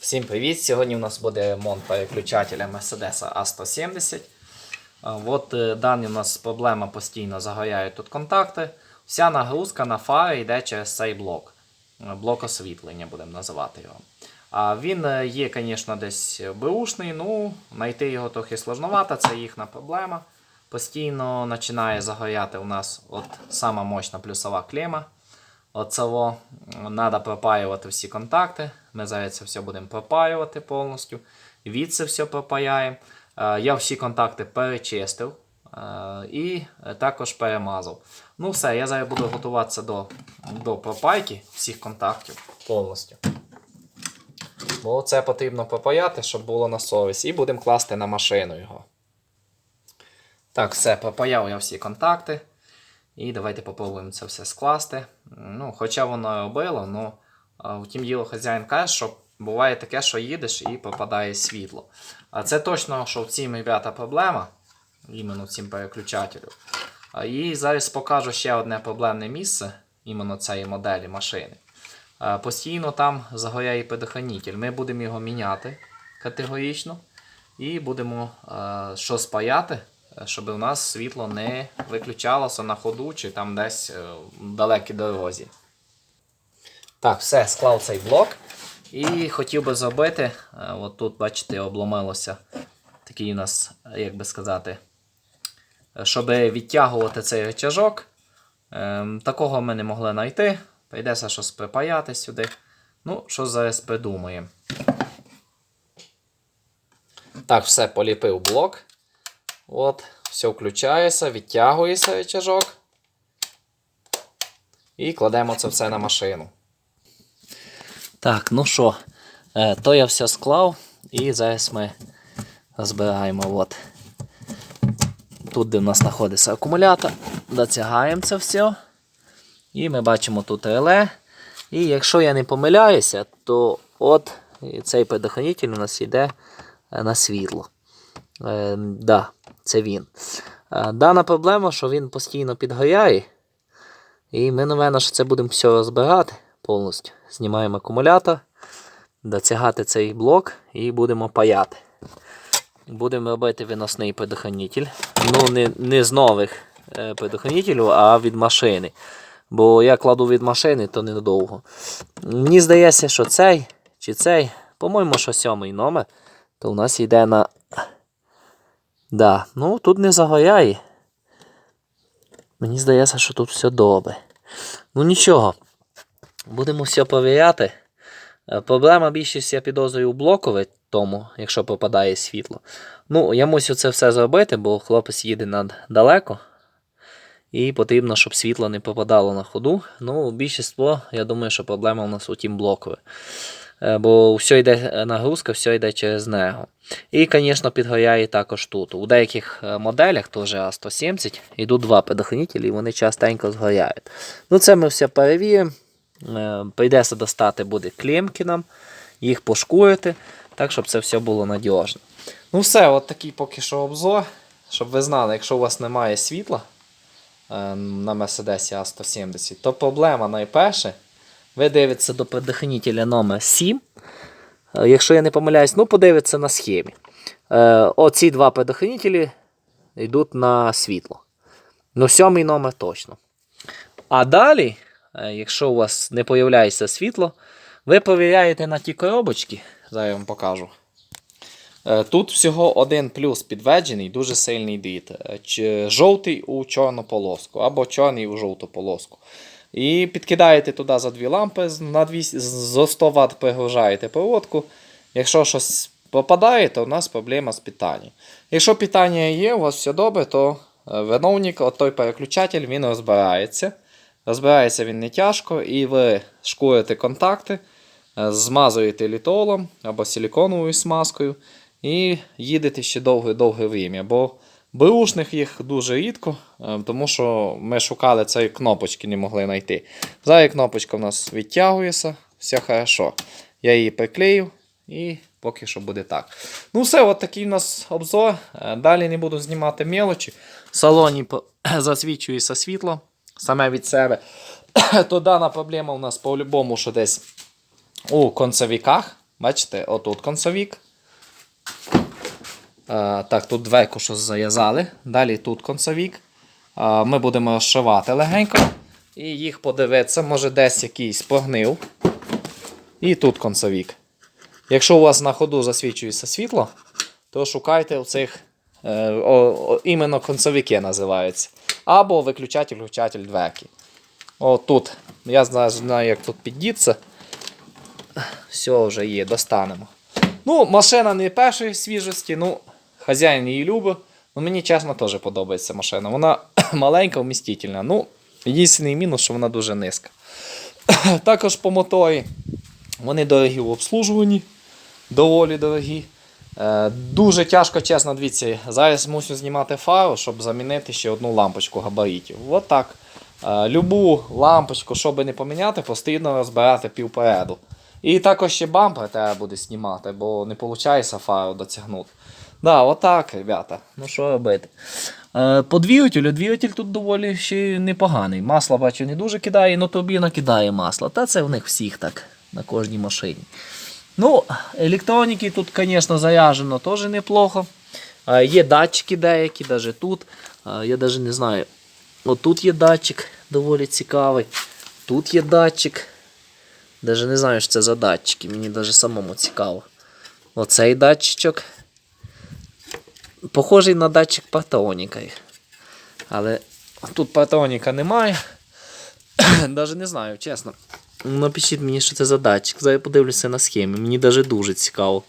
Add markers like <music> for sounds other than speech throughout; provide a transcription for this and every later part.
Всім привіт! Сьогодні у нас буде ремонт переключателя Mercedes A170. А, От е, дані у нас проблема постійно загоряють тут контакти. Вся нагрузка на фари йде через цей блок. Е, Блок освітлення будемо називати його. А він е, є, звісно, десь беушний, ну, знайти його трохи сложновато, це їхня проблема. Постійно починає загоряти у нас от сама мощна плюсова клема. От треба пропаювати всі контакти. Ми зараз це все будемо пропаювати повністю. Від це все пропаяємо. Е, Я всі контакти перечистив е, і також перемазав. Ну все, я зараз буду готуватися до, до пропайки всіх контактів повністю. Бо це потрібно пропаяти, щоб було на совість. І будемо класти на машину його. Так, все, пропаяв я всі контакти. І давайте попробуємо це все скласти. Ну, Хоча воно робило, ну, а, втім діло хазяїн каже, що буває таке, що їдеш і пропадає світло. А це точно, що в цім, ребята, проблема, іменно в цім переключателю. І зараз покажу ще одне проблемне місце, іменно цієї моделі машини. Постійно там загоряє предохранитель. Ми будемо його міняти категорично і будемо що спаяти, е, щоб у нас світло не виключалося на ходу чи там десь е, в далекій дорозі. Так, все, склав цей блок. І хотів би зробити, е, от тут, бачите, обломилося такий у нас, як би сказати, щоб відтягувати цей рычажок. Ем, такого ми не могли знайти. Прийдеться щось припаяти сюди. Ну, що зараз придумаємо. Так, все, поліпив блок. От, все включається, відтягується рычажок. І кладемо це все на машину. Так, ну що, е, то я все склав, і зараз ми збираємо. От. Тут, де в нас знаходиться акумулятор, дотягаємо це все. І ми бачимо тут реле. І якщо я не помиляюся, то от цей предохранитель у нас йде е, на світло. Е, да, це він. Е, дана проблема, що він постійно підгоряє. І ми, напевно, що це будемо все розбирати повністю. Знімаємо акумулятор, дотягати цей блок і будемо паяти. Будемо робити виносний предохранитель. Ну, не, не з нових е, предохранителів, а від машини. Бо я кладу від машини, то недовго. Мені здається, що цей чи цей, по-моєму, що сьомий номер, то у нас йде на. Да, ну тут не загоряє. Мені здається, що тут все добре. Ну нічого. Будемо все перевіряти. Е, Проблема більшість, я підозрюю, у блокові тому, якщо попадає світло. Ну, я мусю це все зробити, бо хлопець їде над далеко. І потрібно, щоб світло не попадало на ходу. Ну, більшість, я думаю, що проблема у нас у тім блокові. Е, Бо все йде е, нагрузка, все йде через нього. І, звісно, підгоряє також тут. У деяких е, моделях, теж А170, йдуть два предохранителі, і вони частенько згоряють. Ну, це ми все перевіримо. Прийдеться достати буде клемки нам, їх пошкурити, так, щоб це все було надіжно. Ну, все, от такий поки що обзор. Щоб ви знали, якщо у вас немає світла на Mercedes A170, то проблема найперше. Ви дивитеся до предохранителя номер 7. Е, Якщо я не помиляюсь, ну подивіться на схемі. Е, Оці два предохранителі йдуть на світло. Ну, сьомий номер точно. А далі, е, якщо у вас не появляється світло, ви перевіряєте на ті коробочки. Зараз я вам покажу. Тут всього один плюс підведений, дуже сильний дріт. Жовтий у чорну полоску або чорний у жовту полоску. І підкидаєте туди за дві лампи, на 200, за 100 Вт пригружаєте проводку. Якщо щось попадає, то в нас проблема з питанням. Якщо питання є, у вас все добре, то е, виновник, от той переключатель, він розбирається. Розбирається він не тяжко, і ви шкурите контакти, е, змазуєте літолом або силіконовою смазкою і їдете ще довге-довге время. Бо беушних їх дуже рідко, е, тому що ми шукали цієї кнопочки, не могли знайти. Зараз кнопочка в нас відтягується, все хорошо. Я її приклею і поки що буде так. Ну все, от такий у нас обзор. Е, Далі не буду знімати мелочі. В салоні <coughs> засвічується світло саме від себе. <coughs> То дана проблема у нас по-любому, що десь у концевиках. Бачите, отут концовік. Е, так, тут двейку що зав'язали. Далі тут концовік. Е, ми будемо розшивати легенько. І їх подивитися, може десь якийсь погнив. І тут концовік. Якщо у вас на ходу засвічується світло, то шукайте у цих е, іменно концовіки називаються. Або виключатель-включатель дверки. О, тут. Я знаю, як тут піддіться. Все вже є, достанемо. Ну, машина не першої свіжості, ну, хазяїн її любить. Ну, мені чесно теж подобається машина. Вона <clears throat> маленька, вмістительна. Ну, єдиний мінус, що вона дуже низька. <clears throat> Також по моторі. Вони дорогі в обслужуванні, доволі дорогі. Е, дуже тяжко, чесно, дивіться. Зараз мусю знімати фару, щоб замінити ще одну лампочку габаритів. От так. Е, любу лампочку, щоб не поміняти, постійно розбирати півпереду. І також ще бампер треба буде знімати, бо не виходить фару дотягнути. Да, отак, ребята. Ну що робити? Е, по двигателю, двигатель тут доволі ще непоганий. Масло, бачу, не дуже кидає, але турбіна кидає масло. Та це в них всіх так, на кожній машині. Ну, електроніки тут, звісно, заряджено теж неплохо. Е, Є датчики деякі, навіть тут. Е, Я навіть не знаю. Отут є датчик доволі цікавий. Тут є датчик. Даже не знаю, що це за датчики, мені навіть самому цікаво. Оцей датчичок. Похожий на датчик патроніка. Але тут патроніка немає. <coughs> Навіть не знаю, чесно. Напишіть мені, що це за датчик. Зараз я подивлюся на схемі. Мені навіть дуже цікаво,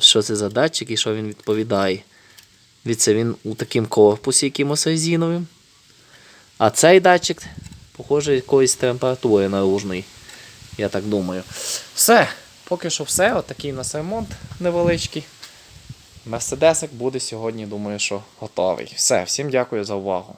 що це за датчик і що він відповідає. Дивіться, він у таким корпусі якимось резиновим. А цей датчик, похоже, якоїсь температури наружної. Я так думаю. Все. Поки що все. Отакий у нас ремонт невеличкий. Мерседесик буде сьогодні, думаю, що готовий. Все, всім дякую за увагу.